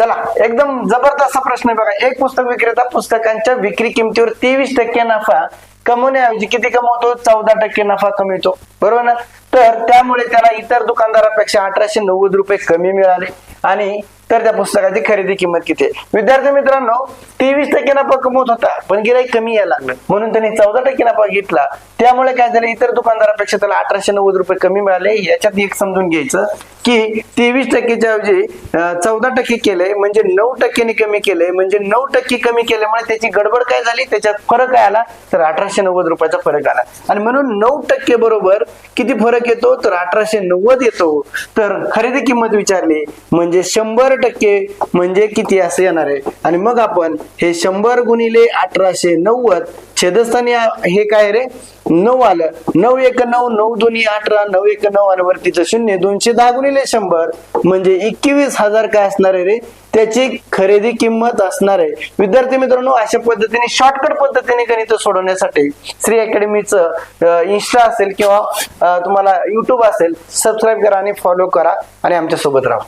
चला एकदम जबरदस्त प्रश्न आहे बघा. एक पुस्तक विक्रेता पुस्तकांच्या विक्री किमतीवर तेवीस टक्के नफा कमवण्याऐवजी किती कमवतो? चौदा टक्के नफा कमवतो. बरोबर ना? तर त्यामुळे त्याला इतर दुकानदारापेक्षा अठराशे नव्वद रुपये कमी मिळाले. आणि तर त्या पुस्तकाची खरेदी किंमत किती आहे? विद्यार्थी मित्रांनो तेवीस टक्के नफा कमवत होता पण गिराईक कमी यायला लागलं. म्हणून त्यांनी चौदा टक्के नफा घेतला. त्यामुळे काय झालं इतर दुकानदारापेक्षा त्याला अठराशे नव्वद रुपये कमी मिळाले. याच्यात एक समजून घ्यायचं की तेवीस टक्केच्या ऐवजी चौदा टक्के केलंय म्हणजे नऊ टक्क्यांनी कमी केलंय म्हणजे नऊ टक्के कमी केल्यामुळे त्याची गडबड काय झाली? त्याच्यात फरक काय आला? तर अठराशे नव्वद रुपयाचा फरक आला. आणि म्हणून नऊ टक्के बरोबर किती फरक येतो तर अठराशे नव्वद येतो. तर खरेदी किंमत विचारली म्हणजे शंभर टक्के म्हणजे किती असं येणार आहे? आणि मग आपण हे शंभर गुणिले अठराशे नव्वद छेदस्थानी हे काय रे? नऊ आलं. नऊ एक नऊ नऊ दोन्ही अठरा नऊ एक नऊ आणि वरतीचं शून्य. दोनशे दहा गुणिले शंभर म्हणजे एकवीस हजार काय असणार आहे रे? त्याची खरेदी किंमत असणार आहे. विद्यार्थी मित्रांनो अशा पद्धतीने शॉर्टकट पद्धतीने गणित सोडवण्यासाठी श्री अकॅडमीचं इन्स्टा असेल किंवा तुम्हाला युट्यूब असेल सबस्क्राईब करा आणि फॉलो करा आणि आमच्यासोबत राहा.